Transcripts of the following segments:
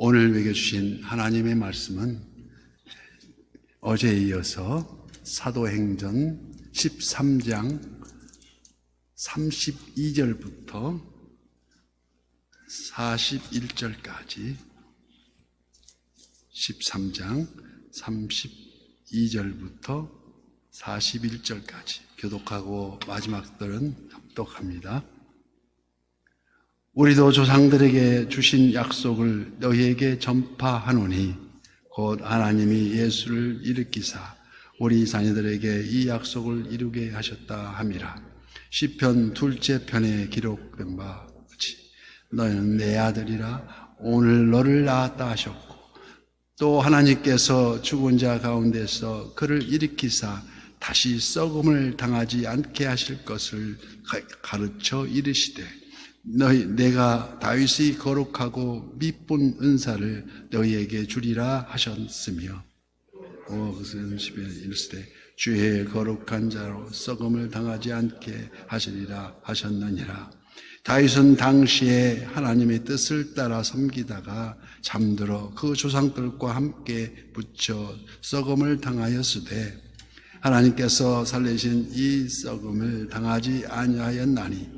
오늘 먹여주신 하나님의 말씀은 어제에 이어서 사도행전 13장 32절부터 41절까지 13장 32절부터 41절까지 교독하고 마지막 들은 합독합니다. 우리도 조상들에게 주신 약속을 너희에게 전파하노니 곧 하나님이 예수를 일으키사 우리 자녀들에게 이 약속을 이루게 하셨다 함이라. 시편 둘째 편에 기록된 바 같이 너희는 내 아들이라 오늘 너를 낳았다 하셨고 또 하나님께서 죽은 자 가운데서 그를 일으키사 다시 썩음을 당하지 않게 하실 것을 가- 가르쳐 이르시되 너희 내가 다윗이 거룩하고 미쁜 은사를 너희에게 주리라 하셨으며. 오 그것은 십에 이르시되 주의 거룩한 자로 썩음을 당하지 않게 하시리라 하셨느니라. 다윗은 당시에 하나님의 뜻을 따라 섬기다가 잠들어 그 조상들과 함께 붙여 썩음을 당하였으되 하나님께서 살리신 이 썩음을 당하지 아니하였나니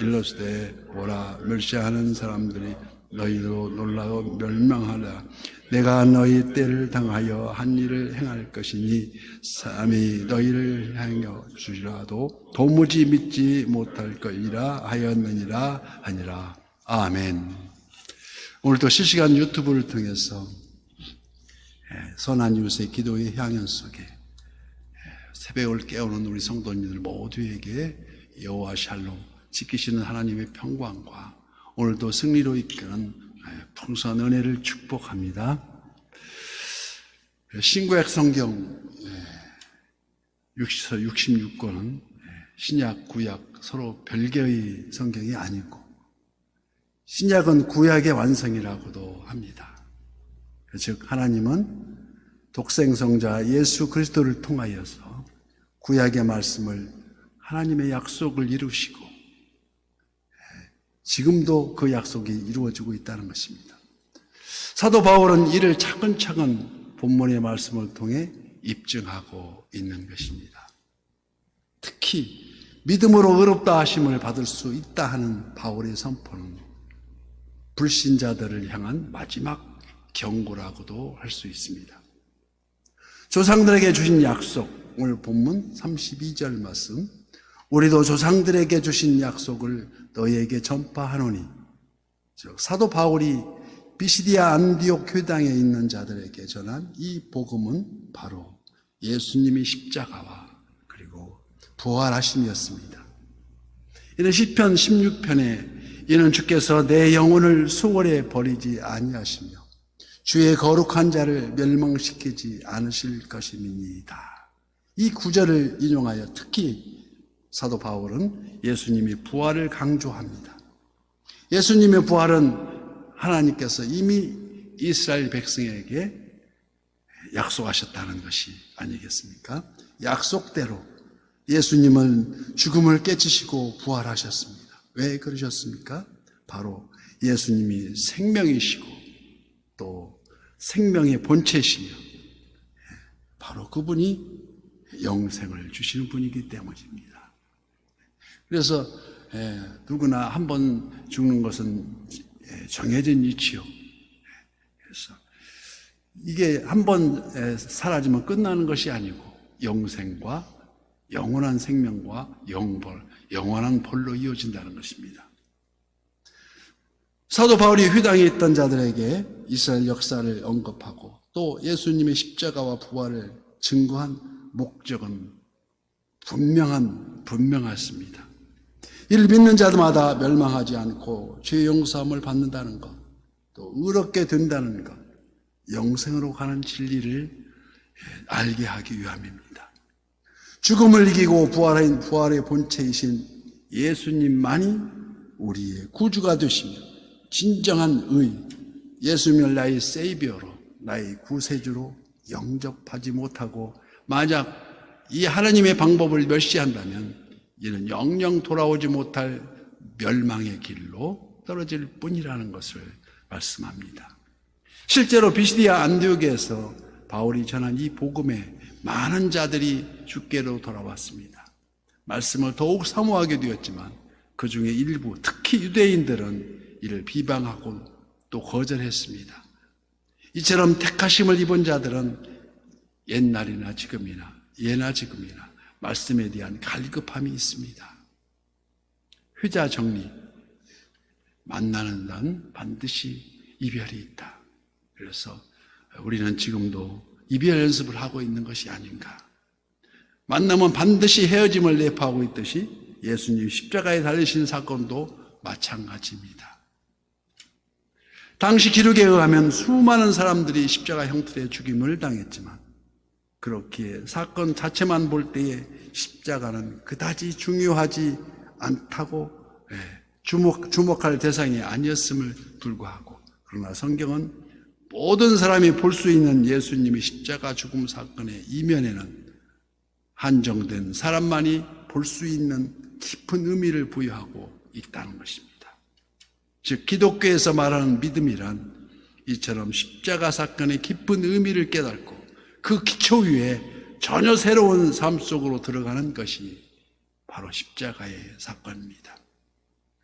일러스되 보라 멸시하는 사람들이 너희로 놀라고 멸망하라. 내가 너희 때를 당하여 한 일을 행할 것이니 사람이 너희를 향하여 주시라도 도무지 믿지 못할 것이라 하였느니라 하니라. 아멘. 오늘도 실시간 유튜브를 통해서 예, 선한 이웃의 기도의 향연 속에 예, 새벽을 깨우는 우리 성도님들 모두에게 여호와 샬롬 지키시는 하나님의 평강과 오늘도 승리로 이끄는 예, 풍성한 은혜를 축복합니다. 신구약 성경 66권은 신약, 구약 서로 별개의 성경이 아니고 신약은 구약의 완성이라고도 합니다. 즉 하나님은 독생성자 예수 그리스도를 통하여서 구약의 말씀을 하나님의 약속을 이루시고 지금도 그 약속이 이루어지고 있다는 것입니다. 사도 바울은 이를 차근차근 본문의 말씀을 통해 입증하고 있는 것입니다. 특히 믿음으로 의롭다 하심을 받을 수 있다 하는 바울의 선포는 불신자들을 향한 마지막 경고라고도 할 수 있습니다. 조상들에게 주신 약속, 오늘 본문 32절 말씀, 우리도 조상들에게 주신 약속을 너희에게 전파하노니, 즉 사도 바울이 비시디아 안디옥 교당에 있는 자들에게 전한 이 복음은 바로 예수님이 십자가와 그리고 부활하심이었습니다. 이는 시편 16편에 이는 주께서 내 영혼을 수월에 버리지 아니하시며 주의 거룩한 자를 멸망시키지 않으실 것임이니이다. 이 구절을 인용하여 특히 사도 바울은 예수님의 부활을 강조합니다. 예수님의 부활은 하나님께서 이미 이스라엘 백성에게 약속하셨다는 것이 아니겠습니까? 약속대로 예수님은 죽음을 깨치시고 부활하셨습니다. 왜 그러셨습니까? 바로 예수님이 생명이시고 또 생명의 본체시며 바로 그분이 영생을 주시는 분이기 때문입니다. 그래서 예, 누구나 한 번 죽는 것은 예, 정해진 이치요. 그래서 이게 한 번 사라지면 끝나는 것이 아니고 영생과 영원한 생명과 영벌, 영원한 벌로 이어진다는 것입니다. 사도 바울이 휘당에 있던 자들에게 이스라엘 역사를 언급하고 또 예수님의 십자가와 부활을 증거한 목적은 분명한 분명했습니다. 이를 믿는 자들마다 멸망하지 않고 죄 용서함을 받는다는 것, 또 의롭게 된다는 것, 영생으로 가는 진리를 알게 하기 위함입니다. 죽음을 이기고 부활한 부활의 본체이신 예수님만이 우리의 구주가 되시며 진정한 의, 예수님을 나의 세이비어로 나의 구세주로 영접하지 못하고 만약 이 하나님의 방법을 멸시한다면 이는 영영 돌아오지 못할 멸망의 길로 떨어질 뿐이라는 것을 말씀합니다. 실제로 비시디아 안디옥에서 바울이 전한 이 복음에 많은 자들이 주께로 돌아왔습니다. 말씀을 더욱 사모하게 되었지만 그 중에 일부, 특히 유대인들은 이를 비방하고 또 거절했습니다. 이처럼 택하심을 입은 자들은 옛날이나 지금이나 예나 지금이나 말씀에 대한 갈급함이 있습니다. 회자 정리. 만나는 난 반드시 이별이 있다. 그래서 우리는 지금도 이별 연습을 하고 있는 것이 아닌가. 만나면 반드시 헤어짐을 내포하고 있듯이 예수님 십자가에 달리신 사건도 마찬가지입니다. 당시 기록에 의하면 수많은 사람들이 십자가 형틀에 죽임을 당했지만 그렇기에 사건 자체만 볼 때에 십자가는 그다지 중요하지 않다고 예, 주목, 주목할 대상이 아니었음을 불구하고 그러나 성경은 모든 사람이 볼 수 있는 예수님의 십자가 죽음 사건의 이면에는 한정된 사람만이 볼 수 있는 깊은 의미를 부여하고 있다는 것입니다. 즉 기독교에서 말하는 믿음이란 이처럼 십자가 사건의 깊은 의미를 깨닫고 그 기초 위에 전혀 새로운 삶 속으로 들어가는 것이 바로 십자가의 사건입니다.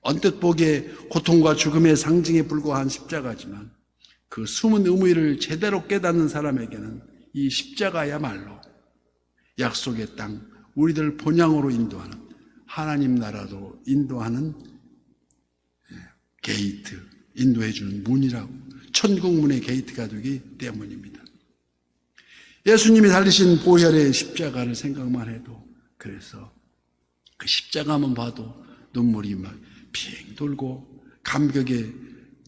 언뜻 보기에 고통과 죽음의 상징에 불과한 십자가지만 그 숨은 의미를 제대로 깨닫는 사람에게는 이 십자가야말로 약속의 땅, 우리들 본향으로 인도하는 하나님 나라도 인도하는 예, 게이트, 인도해 주는 문이라고 천국 문의 게이트가 되기 때문입니다. 예수님이 달리신 보혈의 십자가를 생각만 해도 그래서 그 십자가만 봐도 눈물이 막빙 돌고 감격에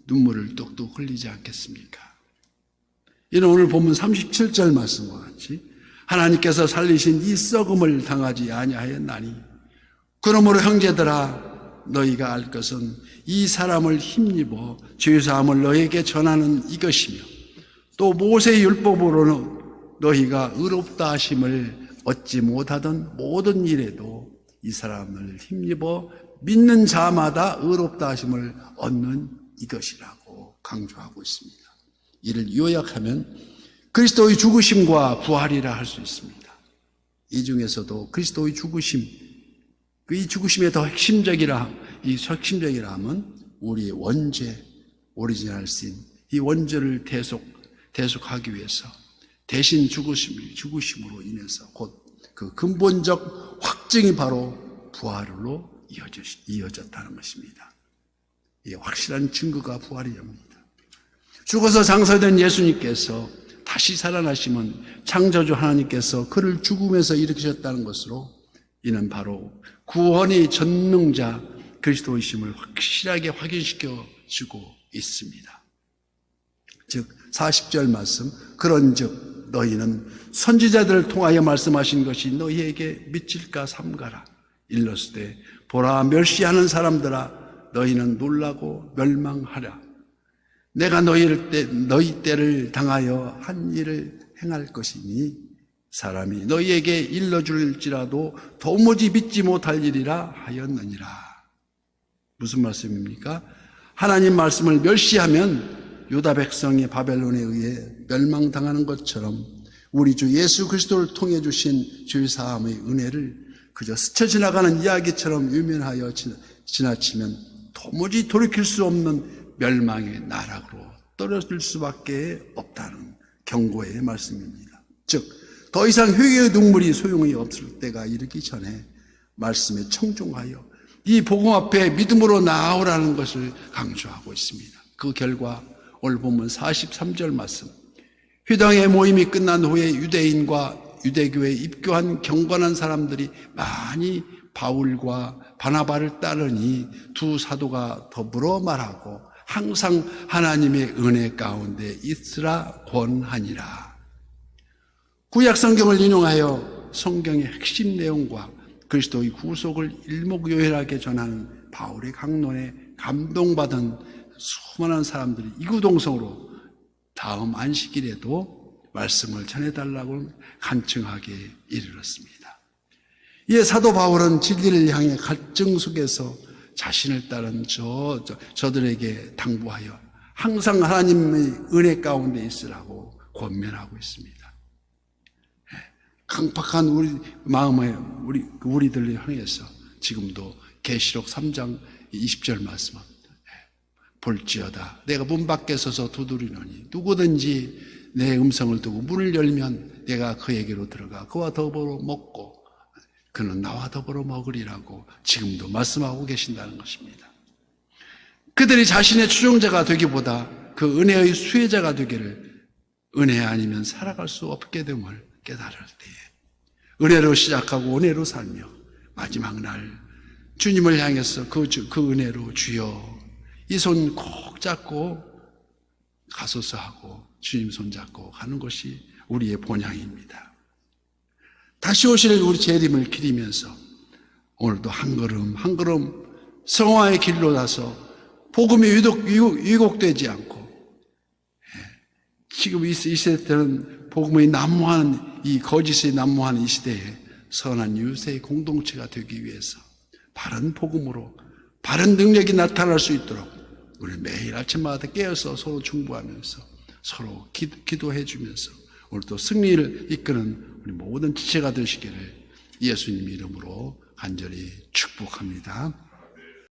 눈물을 뚝뚝 흘리지 않겠습니까? 이는 오늘 보면 37절 말씀과 같이 하나님께서 살리신 이 썩음을 당하지 아니하였나니 그러므로 형제들아 너희가 알 것은 이 사람을 힘입어 죄사함을 너에게 전하는 이것이며 또 모세의 율법으로는 너희가 의롭다 하심을 얻지 못하던 모든 일에도 이 사람을 힘입어 믿는 자마다 의롭다 하심을 얻는 이것이라고 강조하고 있습니다. 이를 요약하면 그리스도의 죽으심과 부활이라 할 수 있습니다. 이 중에서도 그리스도의 죽으심, 그이 죽으심의 더 핵심적이라, 이 핵심적이라 하면 우리의 원죄, 오리지널 신, 이 원죄를 대속, 대속하기 위해서 대신 죽으심, 죽으심으로 인해서 곧 그 근본적 확증이 바로 부활로 이어졌, 이어졌다는 것입니다. 이 확실한 증거가 부활이옵니다. 죽어서 장사된 예수님께서 다시 살아나심은 창조주 하나님께서 그를 죽음에서 일으키셨다는 것으로 이는 바로 구원의 전능자 그리스도이심을 확실하게 확인시켜 주고 있습니다. 즉 40절 말씀 그런즉 너희는 선지자들을 통하여 말씀하신 것이 너희에게 미칠까 삼가라 일렀을 보라 멸시하는 사람들아 너희는 놀라고 멸망하라 내가 너희를 때, 너희 때를 당하여 한 일을 행할 것이니 사람이 너희에게 일러줄지라도 도무지 믿지 못할 일이라 하였느니라. 무슨 말씀입니까? 하나님 말씀을 멸시하면 유다 백성이 바벨론에 의해 멸망당하는 것처럼 우리 주 예수 그리스도를 통해 주신 죄 사함의 은혜를 그저 스쳐 지나가는 이야기처럼 유면하여 지나치면 도무지 돌이킬 수 없는 멸망의 나락으로 떨어질 수밖에 없다는 경고의 말씀입니다. 즉, 더 이상 회개의 눈물이 소용이 없을 때가 이르기 전에 말씀에 청중하여 이 복음 앞에 믿음으로 나오라는 것을 강조하고 있습니다. 그 결과 오늘 보면 43절 말씀. 회당의 모임이 끝난 후에 유대인과 유대교에 입교한 경건한 사람들이 많이 바울과 바나바를 따르니 두 사도가 더불어 말하고 항상 하나님의 은혜 가운데 있으라 권하니라. 구약 성경을 인용하여 성경의 핵심 내용과 그리스도의 구속을 일목요연하게 전하는 바울의 강론에 감동받은 수많은 사람들이 이구동성으로 다음 안식일에도 말씀을 전해달라고 간청하게 이르렀습니다. 이에 사도 바울은 진리를 향해 갈증 속에서 자신을 따른 저, 저 저들에게 당부하여 항상 하나님의 은혜 가운데 있으라고 권면하고 있습니다. 예, 강팍한 우리 마음에 우리 우리들을 향해서 지금도 계시록 3장 20절 말씀은 예, 볼지어다 내가 문 밖에 서서 두드리노니 누구든지 내 음성을 듣고 문을 열면 내가 그에게로 들어가 그와 더불어 먹고 그는 나와 더불어 먹으리라고 지금도 말씀하고 계신다는 것입니다. 그들이 자신의 추종자가 되기보다 그 은혜의 수혜자가 되기를 은혜 아니면 살아갈 수 없게 됨을 깨달을 때에 은혜로 시작하고 은혜로 살며 마지막 날 주님을 향해서 그, 주- 그 은혜로 주여 이 손 꼭 잡고 가소서 하고 주님 손 잡고 가는 것이 우리의 본향입니다. 다시 오실 우리 재림을 기리면서 오늘도 한 걸음 한 걸음 성화의 길로 나서 복음이 유독 위곡되지 않고 예, 지금 이 시대는 복음의 난무하는 이 거짓의 난무하는 이 시대에 선한 유세의 공동체가 되기 위해서 바른 복음으로 바른 능력이 나타날 수 있도록 우리 매일 아침마다 깨어서 서로 중보하면서 서로 기도, 기도 해 주면서 오늘 또 승리를 이끄는 우리 모든 지체가 되시기를 예수님 이름으로 간절히 축복합니다.